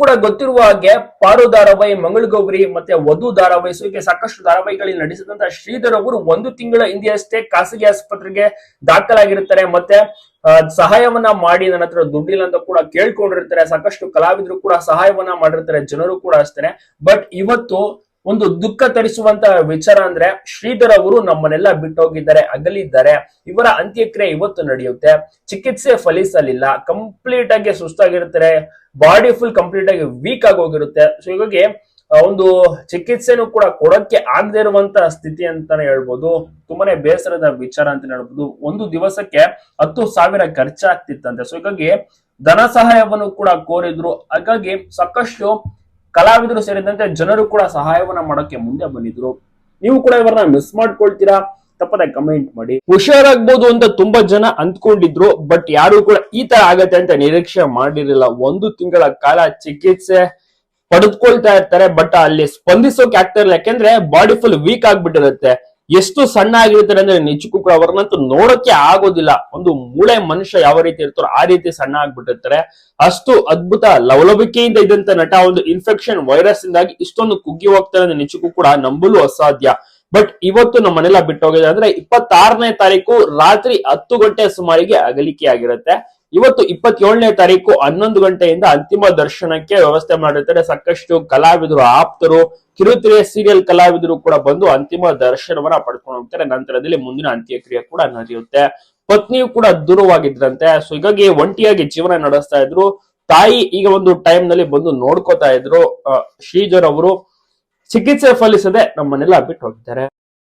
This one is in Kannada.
ಕೂಡ ಗೊತ್ತಿರುವ ಹಾಗೆ ಪಾರು ಧಾರಾವಾಹಿ ಮಂಗಳಗೌರಿ ಮತ್ತೆ ವಧು ಧಾರಾವಾಹಿ ಸೊ ಹೀಗೆ ಸಾಕಷ್ಟು ಧಾರಾವಾಹಿಗಳಲ್ಲಿ ನಡೆಸಿದಂತ ಶ್ರೀಧರ್ ಅವರು ಒಂದು ತಿಂಗಳ ಹಿಂದೆಯಷ್ಟೇ ಖಾಸಗಿ ಆಸ್ಪತ್ರೆಗೆ ದಾಖಲಾಗಿರ್ತಾರೆ. ಮತ್ತೆ ಸಹಾಯವನ್ನ ಮಾಡಿ ನನ್ನ ಹತ್ರ ದುಡ್ಡಿಲ್ಲ ಅಂತ ಕೂಡ ಕೇಳ್ಕೊಂಡಿರ್ತಾರೆ. ಸಾಕಷ್ಟು ಕಲಾವಿದರು ಕೂಡ ಸಹಾಯವನ್ನ ಮಾಡಿರ್ತಾರೆ. ಜನರು ಕೂಡ ಅಷ್ಟೇ ಬಟ್ ಇವತ್ತು ಒಂದು ದುಃಖ ತರಿಸುವಂತ ವಿಚಾರ ಅಂದ್ರೆ ಶ್ರೀಧರ್ ಅವರು ನಮ್ಮನ್ನೆಲ್ಲ ಬಿಟ್ಟೋಗಿದ್ದಾರೆ, ಅಗಲಿದ್ದಾರೆ. ಇವರ ಅಂತ್ಯಕ್ರಿಯೆ ಇವತ್ತು ನಡೆಯುತ್ತೆ. ಚಿಕಿತ್ಸೆ ಫಲಿಸಲಿಲ್ಲ. ಕಂಪ್ಲೀಟ್ ಆಗಿ ಸುಸ್ತಾಗಿರ್ತಾರೆ. ಬಾಡಿ ಫುಲ್ ಕಂಪ್ಲೀಟ್ ಆಗಿ ವೀಕ್ ಆಗಿ ಹೋಗಿರುತ್ತೆ. ಸೊ ಹೀಗಾಗಿ ಒಂದು ಚಿಕಿತ್ಸೆನೂ ಕೂಡ ಕೊಡಕ್ಕೆ ಆಗದೆ ಇರುವಂತ ಸ್ಥಿತಿ ಅಂತಾನೆ ಹೇಳ್ಬೋದು. ತುಂಬಾನೇ ಬೇಸರದ ವಿಚಾರ ಅಂತ ಹೇಳ್ಬೋದು. ಒಂದು ದಿವಸಕ್ಕೆ ಹತ್ತು ಸಾವಿರ ಖರ್ಚಾಗ್ತಿತ್ತಂತೆ. ಸೊ ಹೀಗಾಗಿ ಧನ ಸಹಾಯವನ್ನು ಕೂಡ ಕೋರಿದ್ರು. ಹಾಗಾಗಿ ಸಾಕಷ್ಟು ಕಲಾವಿದರು ಸೇರಿದಂತೆ ಜನರು ಕೂಡ ಸಹಾಯವನ್ನ ಮಾಡೋಕೆ ಮುಂದೆ ಬಂದಿದ್ರು. ನೀವು ಕೂಡ ಇವರನ್ನ ಮಿಸ್ ಮಾಡ್ಕೊಳ್ತೀರಾ? ತಪ್ಪದೆ ಕಮೆಂಟ್ ಮಾಡಿ. ಹುಷಾರಾಗ್ಬೋದು ಅಂತ ತುಂಬಾ ಜನ ಅಂದ್ಕೊಂಡಿದ್ರು ಬಟ್ ಯಾರು ಕೂಡ ಈ ತರ ಆಗತ್ತೆ ಅಂತ ನಿರೀಕ್ಷೆ ಮಾಡಿರಲಿಲ್ಲ. ಒಂದು ತಿಂಗಳ ಕಾಲ ಚಿಕಿತ್ಸೆ ಪಡೆದುಕೊಳ್ತಾ ಇರ್ತಾರೆ ಬಟ್ ಅಲ್ಲಿ ಸ್ಪಂದಿಸೋಕೆ ಆಗ್ತಾ ಇರಲಿಲ್ಲ. ಯಾಕೆಂದ್ರೆ ಬಾಡಿ ಫುಲ್ ವೀಕ್ ಆಗ್ಬಿಟ್ಟಿರುತ್ತೆ. ಎಷ್ಟು ಸಣ್ಣ ಆಗಿರ್ತಾರೆ ಅಂದ್ರೆ ನಿಜಕ್ಕೂ ಅವ್ರನ್ನಂತೂ ನೋಡಕ್ಕೆ ಆಗೋದಿಲ್ಲ. ಒಂದು ಮೂಳೆ ಮನುಷ್ಯ ಯಾವ ರೀತಿ ಇರ್ತಾರೋ ಆ ರೀತಿ ಸಣ್ಣ ಆಗ್ಬಿಟ್ಟಿರ್ತಾರೆ. ಅಷ್ಟು ಅದ್ಭುತ ಲವಲವಿಕೆಯಿಂದ ಇದ್ದಂತ ನಟ, ಒಂದು ಇನ್ಫೆಕ್ಷನ್ ವೈರಸ್ ಇಂದಾಗಿ ಇಷ್ಟೊಂದು ಕುಗ್ಗಿ ಹೋಗ್ತಾರೆ ಅಂದ್ರೆ ನಿಜಕ್ಕೂ ಕೂಡ ನಂಬಲು ಅಸಾಧ್ಯ. ಬಟ್ ಇವತ್ತು ನಮ್ಮ ಮನೆಲ್ಲ ಬಿಟ್ಟು ಹೋಗಿದೆ ಅಂದ್ರೆ ಇಪ್ಪತ್ತಾರನೇ ತಾರೀಕು ರಾತ್ರಿ ಹತ್ತು ಗಂಟೆ ಸುಮಾರಿಗೆ ಅಗಲಿಕೆ ಆಗಿರುತ್ತೆ. ಇವತ್ತು ಇಪ್ಪತ್ತೇಳನೇ ತಾರೀಕು ಹನ್ನೊಂದು ಗಂಟೆಯಿಂದ ಅಂತಿಮ ದರ್ಶನಕ್ಕೆ ವ್ಯವಸ್ಥೆ ಮಾಡಿರ್ತಾರೆ. ಸಾಕಷ್ಟು ಕಲಾವಿದರು, ಆಪ್ತರು, ಕಿರುತೆರೆ ಸೀರಿಯಲ್ ಕಲಾವಿದರು ಕೂಡ ಬಂದು ಅಂತಿಮ ದರ್ಶನವನ್ನ ಪಡ್ಕೊಂಡು ಹೋಗ್ತಾರೆ. ನಂತರದಲ್ಲಿ ಮುಂದಿನ ಅಂತ್ಯಕ್ರಿಯೆ ಕೂಡ ನಡೆಯುತ್ತೆ. ಪತ್ನಿಯು ಕೂಡ ದೂರವಾಗಿದ್ರಂತೆ. ಸೊ, ಹೀಗಾಗಿ ಒಂಟಿಯಾಗಿ ಜೀವನ ನಡೆಸ್ತಾ ಇದ್ರು. ತಾಯಿ ಈಗ ಒಂದು ಟೈಮ್ನಲ್ಲಿ ಬಂದು ನೋಡ್ಕೋತಾ ಇದ್ರು. ಶ್ರೀಜರ್ ಅವರು ಚಿಕಿತ್ಸೆ ಫಲಿಸದೆ ನಮ್ಮನ್ನೆಲ್ಲ ಬಿಟ್ಟು ಹೋಗಿದ್ದಾರೆ.